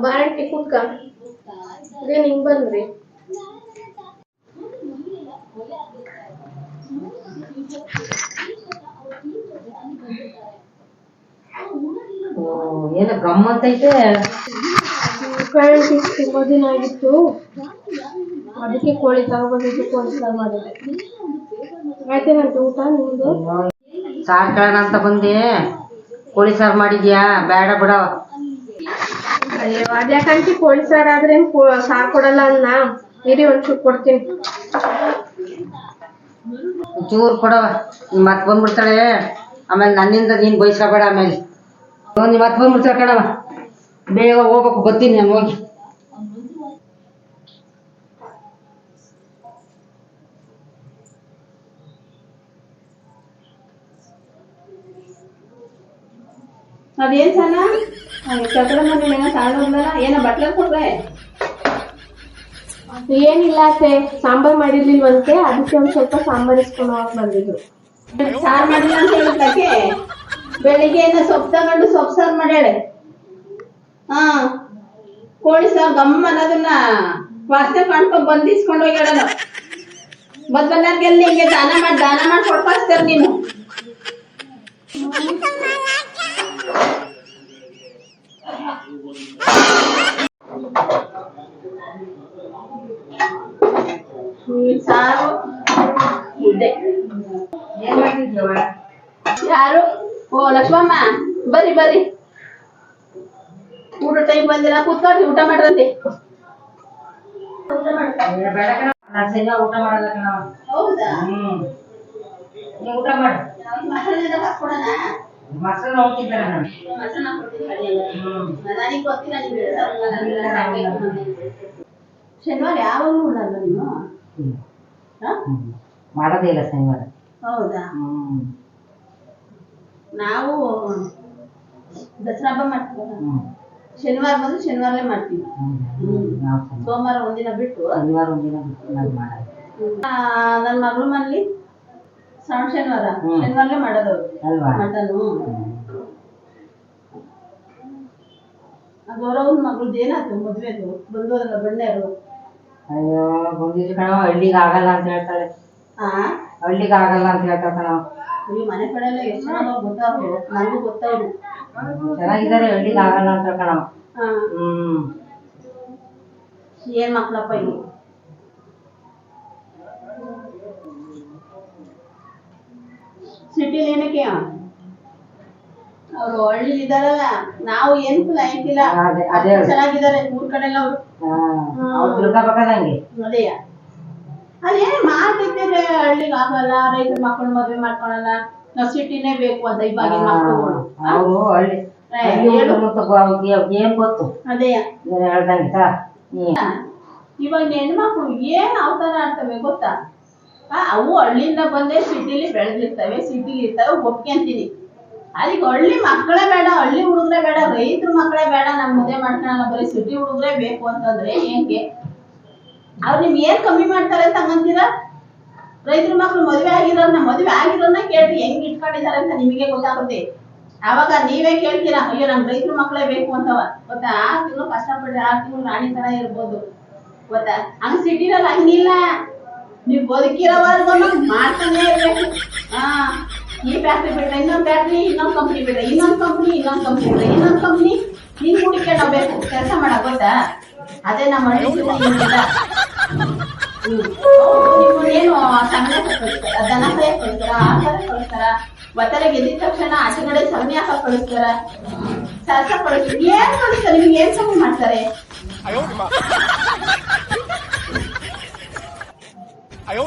ಬಾರಕ್ಕೆ ಕುಕ್ಕ ಅದೇ ಹಿಂಗ್ ಬಂದ್ರಿ ಓ, ಗಮ್ಮತ್ ಐತೆ? ಫ್ರೆಂಡ್ಸ್ ತುಂಬಾ ದಿನ ಆಗಿತ್ತು. ಅದಕ್ಕೆ ಕೋಳಿ ತಗೊಬಂದಿದ್ದು ಕೋಳಿ ಮಾಡಿದೆ ಆಯ್ತೇನಂತ ಊಟ ನಿಮ್ದು? ಸಾರ್ ಕೇಳೋಣ ಅಂತ ಬಂದೆ. ಕೋಳಿ ಸಾರು ಮಾಡಿದ್ಯಾ? ಬೇಡ ಬಿಡ ಅಯ್ಯೋ ಅದ್ಯಾಕಂತಿ ಕೋಳಿ ಸಾರು ಆದ್ರೆ ಸಾರು ಕೊಡಲ್ಲ ಅನ್ನ? ಇರಿ ಒಂಚೂರು ಕೊಡ್ತೀನಿ. ಚೂರು ಕೊಡವ. ನೀ ಮತ್ತೆ ಬಂದ್ಬಿಡ್ತಾಳೆ. ಆಮೇಲೆ ನನ್ನಿಂದ ನೀನ್ ಬಯಸ್ಕೋಬೇಡ ಆಮೇಲೆ. ನೀ ಮತ್ತೆ ಬಂದ್ಬಿಡ್ತಾಳೆ ಕಣವ. ಬೇಗ ಹೋಗ್ಬೇಕು ಬರ್ತೀನಿ ನಾನು ಹೋಗಿ. ಅದೇನ್ ಸಣ್ಣ ಮನೆ ಏನೋ ತಗೊಂಡೋಗ್ಲಲ್ಲ ಏನೋ ಬಟ್ಲ ಕೊಡ್ರೆ ಏನಿಲ್ಲ ಅತ್ತೆ ಸಾಂಬಾರ್ ಮಾಡಿರ್ಲಿಲ್ವಂತೆ ಅದಕ್ಕೆ ಒಂದ್ ಸ್ವಲ್ಪ ಸಾಂಬಾರ್ ಇಸ್ಕೊಂಡು ಹೋಗಕ್ ಬಂದಿದ್ರು. ಸಾರ್ ಮಾಡಿಲ್ಲ ಅಂತ ಹೇಳಿದ್ಲಕ್ಕೆ ಬೆಳಿಗ್ಗೆ ಏನೋ ಸೊಪ್ಪು ತಗೊಂಡು ಸೊಪ್ಪು ಸಾರು ಮಾಡ್ಯಾಳೆ? ಹಾ. ಕೋಳಿ ಸಾರು ಗಮ್ಮ ಅನ್ನೋದನ್ನ ವಾಸನೆ ಮಾಡ್ಕೊಂಡ್ ಬಂದು ಇಸ್ಕೊಂಡು ಹೋಗ್ಯಾಳ ಬದ್ ಬಂದವ್ರಿಗೆಲ್ಲ ಹಿಂಗೆ ದಾನ ಮಾಡಿ ದಾನ ಮಾಡಿ ಕೊಡ್ಪಾಸ್ತಾರ ನೀನು ಈ ಸಾರು ಮುದ್ದೆ ಯಾರು? ಓ ಲಕ್ಷ್ಮಮ್ಮ. ಬರ್ರಿ ಬರ್ರಿ. ಊಟ ಟೈಮ್ ಬಂದಿಲ್ಲ. ಕೂತ್ಕೊಳ್ರಿ ಊಟ ಮಾಡ್ರಂತೆ. ನಾನ್ ಊಟ ಮಾಡಲ್ಲ ಹೌದಾ ಊಟ ಮಾಡು ಮೊಸರು ಹೋಗ್ತಿದ್ದಾರೆ ನಾನು? ಶನಿವಾರ ಯಾವಾಗಲೂ ಹ್ಮ್. ಹಾ? ಹ್ಮ್. ಮಾಡೋದೇ ಇಲ್ಲ ಶನಿವಾರ. ಹೌದಾ? ಹ್ಮ್. ನಾವು ದಸರಾ ಹಬ್ಬ ಮಾಡ್ತೀವಿ ಶನಿವಾರ ಬಂದು ಶನಿವಾರಲೇ ಮಾಡ್ತೀವಿ. ನಾವ್ ಸೋಮವಾರ ಒಂದಿನ ಬಿಟ್ಟು. ಶನಿವಾರ ಒಂದಿನ ಬಿಟ್ಟು ನಾನು ಮಾಡೋದು ಆ, ನನ್ ಮಗಳ ಮನೇಲಿ ಸಣ್ಣ ಶನಿವಾರ. ಶನಿವಾರನೇ ಶನಿವಾರಲೇ ಮಾಡೋದು ಅಲ್ವಾ? ಮಟನು. ಗೌರವನ್ ಮಗಳದ್ದು ಏನಾಯ್ತು ಮದುವೆದು? ಬಂದೋದಲ್ಲ ಬಣ್ಣೆರು ಅಯ್ಯೋ ಬಂದಿದ್ದು ಕಣವ ಹಳ್ಳಿಗೆ ಆಗಲ್ಲ ಅಂತ ಹೇಳ್ತಾಳೆ. ಆ? ಹಳ್ಳಿಗೆ ಆಗಲ್ಲ ಅಂತ ಹೇಳ್ತಾಳೆ ಕಣವ ಈ ಮನೆ ಕಡೆ ಎಲ್ಲ ಎಷ್ಟು ಜನ ಗೊತ್ತಾವ್ರು ನನಗೂ ಗೊತ್ತವ್ರು ಚೆನ್ನಾಗಿದ್ದಾರೆ ಹಳ್ಳಿಗೆ ಆಗಲ್ಲ ಅಂತ ಕಣವ ಹಾ ಹ್ಮ್. ಏನ್ ಮಕ್ಳಪ್ಪ ಇವು ಸಿಟಿಲಿ ಏನಕ್ಕೆ? ಅವ್ರು ಹಳ್ಳಿಲಿ ಇದಾರಲ್ಲ ನಾವು ಏನ್ ಲೈಕಿಲ್ಲ ಅದೇ ಅದೇ ಹೇಳು. ಚೆನ್ನಾಗಿದ್ದಾರೆ ಊರ್ ಕಡೆ ಎಲ್ಲ ಅವ್ರು ಅವ್ರು ತಿಳ್ಕೊಬೇಕಲ್ಲ ಹಂಗೆ ಅದೇಯ ಅದೇನ್ ಮಾಡ್ತಿದ್ರೆ ಹಳ್ಳಿಗೆ ಆಗಲ್ಲ ರೈತರ ಮಕ್ಕಳು ಮದ್ವೆ ಮಾಡ್ಕೊಳಲ್ಲ. ನಾವು ಸಿಟಿನೇ ಬೇಕು ಅಂತ ಇವಾಗ ಮಕ್ಕಳುಗಳು ಅವರು ಹಳ್ಳಿ ಏನ್ ಗೊತ್ತು? ಅದೇಯ ನೀನ್ ಹೇಳ್ದಂಗೆ ಇವಾಗ ಹೆಣ್ಮಕ್ಳು ಏನ್ ಅವತಾರ ಆಡ್ತವೆ ಗೊತ್ತಾ? ಅವು ಹಳ್ಳಿಯಿಂದ ಬಂದೆ ಸಿಟಿಲಿ ಬೆಳೆದಿರ್ತವೆ ಸಿಟಿಲಿ ಇರ್ತವೆ ಒಪ್ಕೊಂತೀನಿ. ಅದಕ್ಕೆ ಹಳ್ಳಿ ಮಕ್ಕಳೇ ಬೇಡ, ಹಳ್ಳಿ ಹುಡುಗ್ರೆ ಬೇಡ, ರೈತರ ಮಕ್ಕಳೇ ಬೇಡ, ನಮ್ ಮದುವೆ ಮಾಡ್ಕೊಳಲ್ಲ ಬರೀ ಸಿಟಿ ಹುಡುಗ್ರೆ ಬೇಕು ಅಂತಂದ್ರೆ ಹೆಂಗೆ ಅವ್ರು ನಿಮ್ ಏನ್ ಕಮ್ಮಿ ಮಾಡ್ತಾರೆ ಅಂತ ಹಂಗಂತೀರಾ? ರೈತರ ಮಕ್ಳು ಮದುವೆ ಆಗಿರೋನ್ನ ಮದುವೆ ಆಗಿರೋನ್ನ ಕೇಳಿ ಹೆಂಗ್ ಇಟ್ಕೊಂಡಿದ್ದಾರೆ ಅಂತ ನಿಮಗೆ ಗೊತ್ತಾಗುತ್ತೆ. ಅವಾಗ ನೀವೇ ಕೇಳ್ತೀರಾ, ಅಯ್ಯೋ ನಮ್ ರೈತರ ಮಕ್ಕಳೇ ಬೇಕು ಅಂತವ. ಗೊತ್ತಾ? ಆ ತಿಂಗಳು ಕಷ್ಟಪಟ್ಟು ಆ ತಿಂಗಳು ರಾಣಿ ತರ ಇರ್ಬೋದು. ಗೊತ್ತಾ? ಹಂಗ್ ಸಿಟಿನಲ್ಲಿ ಹಂಗಿಲ್ಲ. ನೀವು ಬದುಕಿರೋವರೆಗೂ ಮಾಡ್ತಾನೆ ಇರ್ಬೇಕು. ಹಾ. ಈ ಫ್ಯಾಕ್ಟ್ರಿ ಬೇಡ, ಇನ್ನೊಂದು ಫ್ಯಾಕ್ಟ್ರಿ ಇನ್ನೊಂದು ಕಂಪ್ನಿ ಬೇಡ, ಇನ್ನೊಂದು ಕಂಪ್ನಿ ಇನ್ನೊಂದ್ ಕಂಪ್ನಿ ಬೇಡ, ಇನ್ನೊಂದ್ ಕಂಪ್ನಿ ನೀನ್ ಹುಡುಕೊಂಡು ಬೇಕು, ಕೆಲಸ ಮಾಡಕ್ ಗೊತ್ತಾ? ಅದೇ ನಮ್ಮ ಏನು ಸಣ್ಣ ಕಳಿಸ್ತಾರ ಕಳಿಸ್ತಾರ ಒತ್ತಡ ಗೆದ್ದಿದ ತಕ್ಷಣ ಆಚೆಗಡೆ ಹಾಕಕ್ ಕಳಿಸ್ತಾರ ಸರ್ಸ ಕಳಿಸ್ತಾರ ಏನ್ ಕಳಿಸ್ತಾರೆ ನಿಮ್ಗೆ ಏನ್ ಸಮಯ ಮಾಡ್ತಾರೆ?